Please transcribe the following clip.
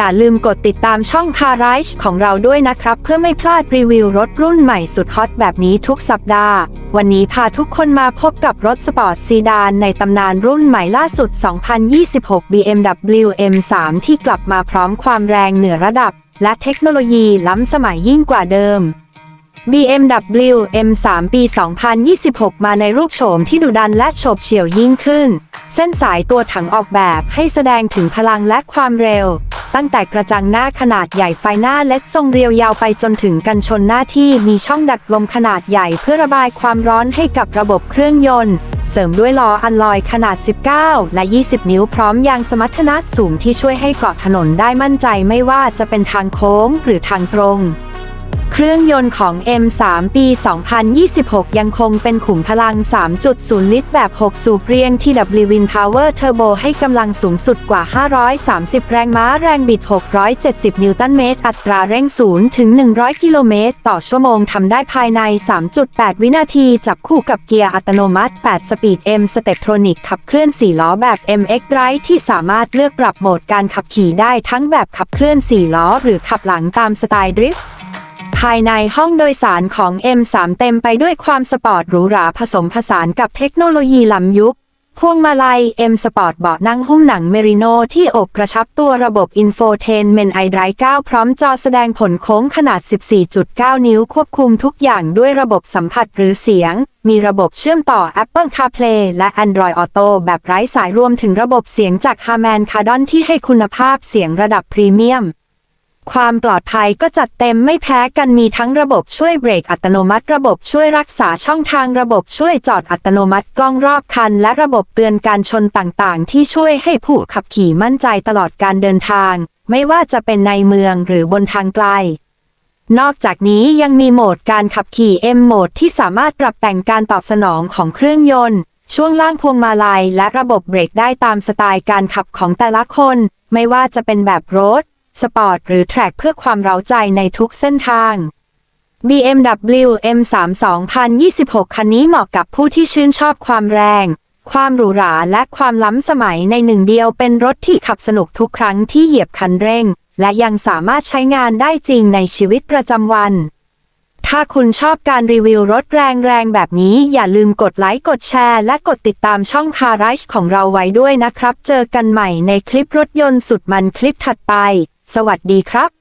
อย่าลืมกดติดตามช่องคาร์ไรช์ของเราด้วยนะครับ เพื่อไม่พลาดรีวิวรถรุ่นใหม่สุดฮอตแบบนี้ทุกสัปดาห์ วันนี้พาทุกคนมาพบกับรถสปอร์ตซีดานในตำนานรุ่นใหม่ล่าสุด 2026 BMW M3 ที่กลับมาพร้อมความแรงเหนือระดับ และเทคโนโลยีล้ำสมัยยิ่งกว่าเดิม BMW M3 ปี 2026 มาในรูปโฉมที่ดุดันและโฉบเฉี่ยวยิ่งขึ้น เส้นสายตัวถังออกแบบให้แสดงถึงพลังและความเร็ว ตั้งแต่กระจังหน้าขนาดใหญ่ไฟหน้าเล็ดทรงเรียวยาวไปจนถึงกันชนหน้าที่มีช่องดักลมขนาดใหญ่เพื่อระบายความร้อนให้กับระบบเครื่องยนต์ เสริมด้วยล้ออัลลอยขนาด 19 และ 20 นิ้วพร้อมยางสมรรถนะสูงที่ช่วยให้เกาะถนนได้มั่นใจไม่ว่าจะเป็นทางโค้งหรือทางตรง เครื่องยนต์ของ M3 ปี 2026 ยังคงเป็นขุมพลัง 3.0 ลิตรแบบ 6 สูบเรียง TW Win Power Turbo ให้กำลังสูงสุดกว่า 530 แรงม้าแรงบิด 670 นิวตันเมตร อัตราเร่ง 0 ถึง 100 กิโลเมตร ต่อชั่วโมงทำได้ภายใน 3.8 วินาที จับคู่กับเกียร์อัตโนมัติ 8 สปีด M Steptronic ขับเคลื่อน 4 ล้อแบบ MX Drive ที่สามารถเลือกปรับโหมดการขับขี่ได้ทั้งแบบขับเคลื่อน 4 ล้อ หรือขับหลังตามสไตล์ดริฟต์ ภายในห้องโดยสารของ M3 เต็มไปด้วยความสปอร์ตหรูหราผสมผสานกับเทคโนโลยีล้ำยุค พวงมาลัย M Sport เบาะนั่งหุ้มหนังเมริโนที่อบกระชับตัวระบบ Infotainment iDrive 9พร้อมจอแสดงผลโค้งขนาด 14.9 นิ้วควบคุมทุกอย่างด้วยระบบสัมผัสหรือเสียง มีระบบเชื่อมต่อ Apple CarPlay และ Android Auto แบบไร้สายรวมถึงระบบเสียงจาก Harman Kardon ที่ให้คุณภาพเสียงระดับพรีเมียม ความปลอดภัยก็จัดเต็มไม่แพ้กันมีทั้งระบบช่วยเบรกอัตโนมัติ ระบบช่วยรักษาช่องทางระบบช่วยจอดอัตโนมัติกล้องรอบคัน และระบบเตือนการชนต่างๆ ที่ช่วยให้ผู้ขับขี่มั่นใจตลอดการเดินทาง ไม่ว่าจะเป็นในเมืองหรือบนทางไกล นอกจากนี้ยังมีโหมดการขับขี่ M โหมดที่สามารถปรับแต่งการตอบสนองของเครื่องยนต์ ช่วงล่างพวงมาลัย และระบบเบรกได้ตามสไตล์การขับของแต่ละคน ไม่ว่าจะเป็นแบบโรด สปอร์ตหรือแทร็กเพื่อความเร้าใจในทุกเส้นทาง BMW M3 2026 คันนี้เหมาะกับผู้ที่ชื่นชอบความแรง ความหรูหราและความล้ำสมัยในหนึ่งเดียวเป็นรถที่ขับสนุกทุกครั้งที่เหยียบคันเร่ง และยังสามารถใช้งานได้จริงในชีวิตประจำวัน ถ้าคุณชอบการรีวิวรถแรงๆ แบบนี้อย่าลืมกดไลค์กดแชร์ และกดติดตามช่องคาร์ไรช์ของเราไว้ด้วยนะครับ เจอกันใหม่ในคลิปรถยนต์สุดมันคลิปถัดไป สวัสดีครับ